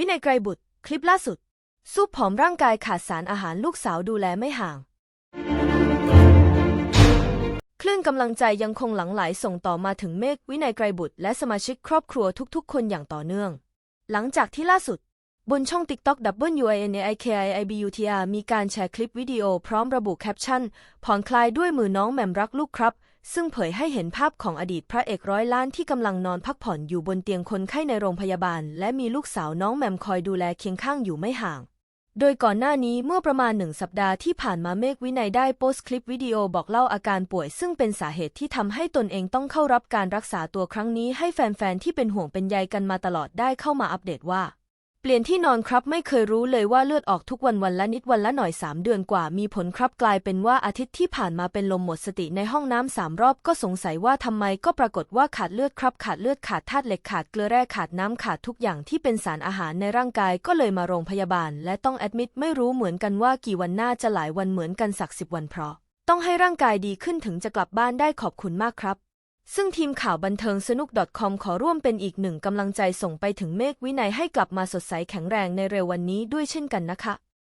วินัยไกรบุตร คลิปล่าสุดสู้ผอมร่างกายขาดสารอาหารลูกสาวดูแลไม่ห่าง คลื่นกำลังใจยังคงหลั่งไหลส่งต่อมาถึงเมฆวินัยไกรบุตร และสมาชิกครอบครัวทุกๆ คนอย่างต่อเนื่อง หลังจากที่ล่าสุด บนช่อง TikTok WINAIKIIBUTR มีการแชร์คลิปวิดีโอพร้อมระบุแคปชั่น ผ่อนคลายด้วยมือน้องแหม่มรักลูกครับ ซึ่งเผยให้เห็นภาพของอดีตพระเอกร้อยล้านที่กำลังนอนพักผ่อนอยู่บนเตียงคนไข้ในโรงพยาบาล และมีลูกสาวน้องแหม่มคอยดูแลเคียงข้างอยู่ไม่ห่าง โดยก่อนหน้านี้เมื่อประมาณหนึ่งสัปดาห์ที่ผ่านมาเมฆวินัยได้โพสต์คลิปวิดีโอบอกเล่าอาการป่วย ซึ่งเป็นสาเหตุที่ทำให้ตนเองต้องเข้ารับการรักษาตัวครั้งนี้ให้แฟนๆที่เป็นห่วงเป็นใยกันมาตลอดได้เข้ามาอัปเดตว่า เปลี่ยนที่นอนครับไม่เคยรู้เลยว่าเลือดออกทุกวันวันละนิดวันละหน่อยสามเดือนกว่ามีผลครับกลายเป็นว่าอาทิตย์ที่ผ่านมาเป็นลมหมดสติในห้องน้ำสามรอบก็สงสัยว่าทำไมก็ปรากฏว่าขาดเลือดครับ ขาดเลือดขาดธาตุเหล็กขาดเกลือแร่ขาดน้ำขาดทุกอย่างที่เป็นสารอาหารในร่างกายก็เลยมาโรงพยาบาล และต้องแอดมิดไม่รู้เหมือนกันว่ากี่วันหน่าจะหลายวันเหมือนกันสักสิบวันเพราะ ต้องให้ร่างกายดีขึ้นถึงจะกลับบ้านได้ขอบคุณมากครับ ซึ่งทีมข่าวบันเทิงสนุก .com ขอร่วมเป็นอีกหนึ่งกำลังใจส่งไปถึงเมฆวินัยให้กลับมาสดใสแข็งแรงในเร็ววันนี้ด้วยเช่นกันนะคะ